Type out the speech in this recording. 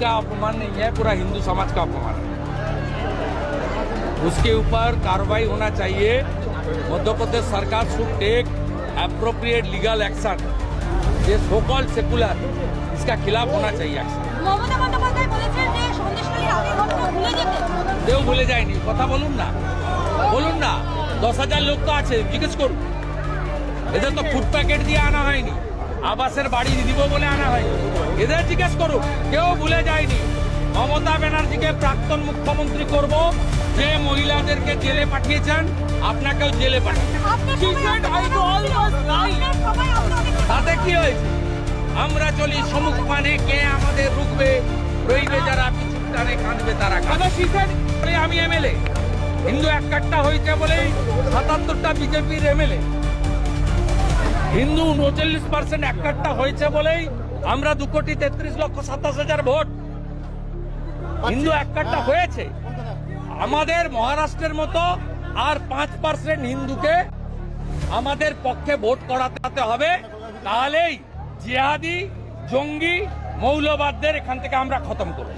का अपमान नहीं है पूरा हिंदू समाज का अपमान है उसके ऊपर कार्रवाई होना चाहिए मध्य प्रदेश सरकार should take appropriate legal action ये सोकॉल सेकुलर इसका खिलाफ होना चाहिए एक्शन মমতা বন্দ্যোপাধ্যায় বলেছেন যে সন্দেশখালীর আগের ঘটনা ভুলে যেতে কেউ ভুলে যায়নি কথা বলুন না বলুন না দশ হাজার লোক তো আছে জিজ্ঞেস করুন এদের তো ফুড প্যাকেট দিয়ে আনা হয়নি আবাসের বাড়ি দিব বলে আনা হয়। এদের জিজ্ঞেস করুক কেউ ভুলে যায়নি। মমতা ব্যানার্জিকে প্রাক্তন মুখ্যমন্ত্রী করব যে মহিলাদেরকে জেলে পাঠিয়েছেন আপনাকেও জেলে তাতে কি হয়েছে? আমরা চলি সমুখ পানে কে আমাদের রুখবে? রইবে যারা পিছু টানে কাঁদবে তারা কাঁদবে। আমি এমএলএ। হিন্দু এক কাট্টা হয়েছে বলেই সাতাত্তরটা বিজেপির এমএলএ। হিন্দু উনচল্লিশ পার্সেন্ট এক কাট্টা হয়েছে বলেই আমরা দু কোটি তেত্রিশ লক্ষ সাতাশ হাজার ভোট। হিন্দু এক কাট্টা হয়েছে। আমাদের মহারাষ্ট্রের মতো আর পাঁচ পার্সেন্ট হিন্দুকে আমাদের পক্ষে ভোট করাতে হবে। তাহলেই জিহাদি, জঙ্গি, মৌলবাদদের এখান থেকে আমরা খতম করব।